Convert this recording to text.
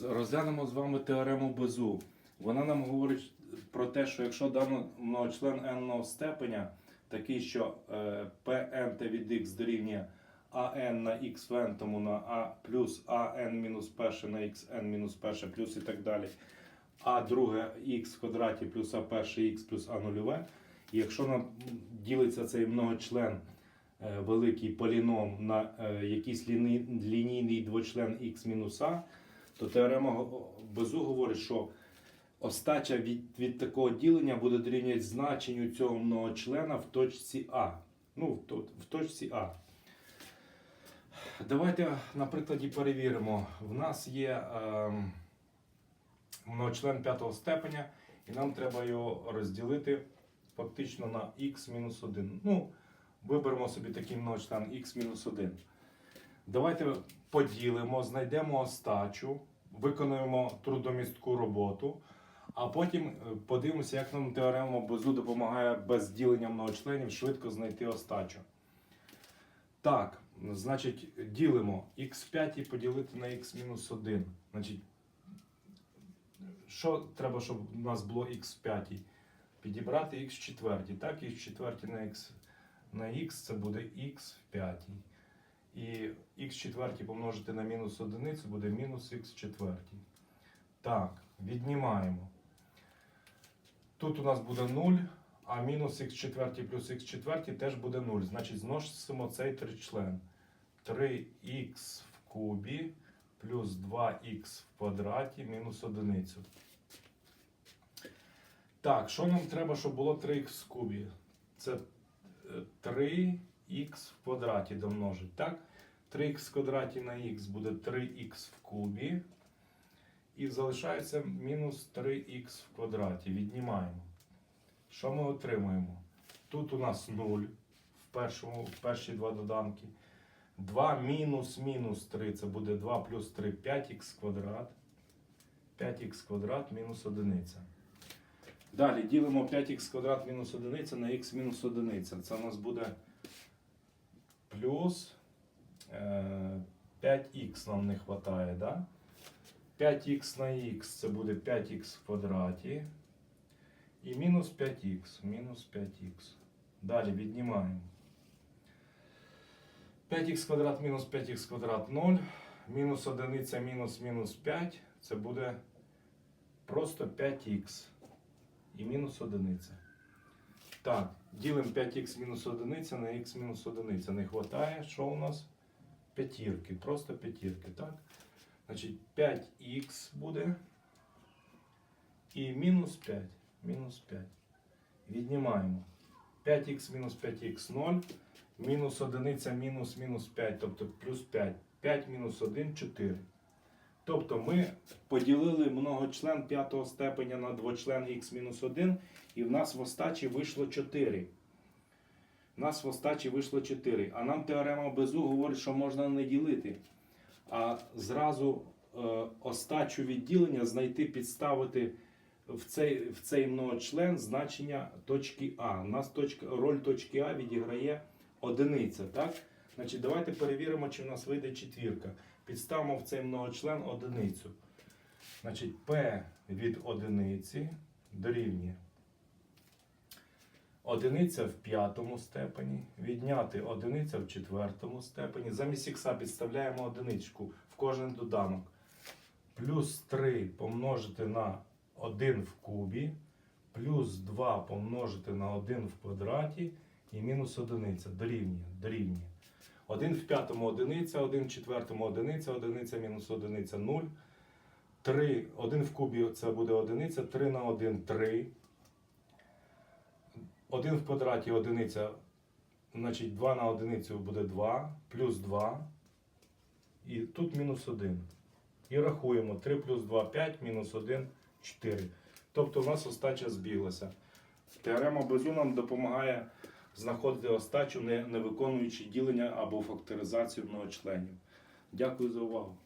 Розглянемо з вами теорему Безу. Вона нам говорить про те, що якщо дано многочлен n степеня, такий, що е, Pn та від x дорівнює an на x в n, тому на a плюс an мінус перше на xn мінус перше плюс і так далі, а друге x в квадраті плюс а перше x плюс а нульове. Якщо нам ділиться цей многочлен е, великий поліном на е, якийсь лінійний двочлен x мінус а, то теорема Безу говорить, що остача від, від такого ділення буде дорівнювати значенню цього многочлена в точці А. Ну, в, в точці А. Давайте на прикладі перевіримо. В нас є ем, многочлен п'ятого степеня, і нам треба його розділити фактично на х-1. Ну, виберемо собі такий многочлен х-1. Давайте поділимо, знайдемо остачу, виконуємо трудомістку роботу, а потім е, подивимося, як нам теорема Бозу допомагає без ділення многочленів швидко знайти остачу. Так, значить, ділимо х5 і поділити на х-1. Значить, Що треба, щоб у нас було х5? Підібрати х4. Так, х4 на х на х це буде х5. І х четвертій помножити на мінус одиницю буде мінус х четвертій. Так, віднімаємо. Тут у нас буде 0, а мінус х четвертій плюс х четвертій теж буде 0. Значить, зносимо цей тричлен. 3х в кубі плюс 2х в квадраті мінус одиницю. Так, що нам треба, щоб було 3х в кубі? Це е, 3. 3х в квадраті домножить, так? 3х в квадраті на х буде 3х в кубі. І залишається мінус 3х в квадраті. Віднімаємо. Що ми отримуємо? Тут у нас 0 в, першому, в перші два доданки. 2 мінус мінус 3 це буде 2 плюс 3 5х квадрат. 5х квадрат мінус 1. Далі ділимо 5х квадрат мінус 1 на х мінус 1. Це у нас буде плюс е, 5х нам не вистачає, да? 5х на х це буде 5х в квадраті. І мінус 5х, мінус 5х. Далі віднімаємо. 5х квадрат мінус 5х квадрат 0. Мінус 1 мінус мінус 5. Це буде просто 5х і мінус 1. Так, ділимо 5х мінус 1 на х мінус 1. Не вистачає, що у нас? П'ятірки, просто п'ятірки, так? Значить, 5х буде і мінус 5. Мінус 5. Віднімаємо. 5х мінус 5х 0. Мінус 1 мінус мінус 5, тобто плюс 5. 5 мінус 1 4. Тобто ми поділили многочлен п'ятого степеня на двочлен х-1, і в нас в остачі вийшло 4. В нас в остачі вийшло 4. А нам теорема Безу говорить, що можна не ділити. А зразу е, остачу відділення знайти, підставити в цей, в цей многочлен значення точки А. У нас точка, роль точки А відіграє одиниця. Так? Значить, давайте перевіримо, чи в нас вийде четвірка. Підставимо в цей многочлен одиницю. Значить, P від одиниці дорівнює. Одиниця в п'ятому степені, відняти одиниця в четвертому степені. Замість ікса підставляємо одиничку в кожен доданок. Плюс 3 помножити на 1 в кубі, плюс 2 помножити на 1 в квадраті і мінус одиниця дорівнює. дорівнює. 1 в п'ятому одиниця, 1 в четвертому одиниця, одиниця мінус одиниця 0. 3, 1 в кубі це буде одиниця, 3 на 1 3. 1 в квадраті одиниця, значить 2 на одиницю буде 2, плюс 2. І тут мінус 1. І рахуємо 3 плюс 2 5, мінус 1 4. Тобто у нас остача збіглася. Теорема Безу нам допомагає знаходити остачу, не, не виконуючи ділення або факторизацію многочленів. Дякую за увагу.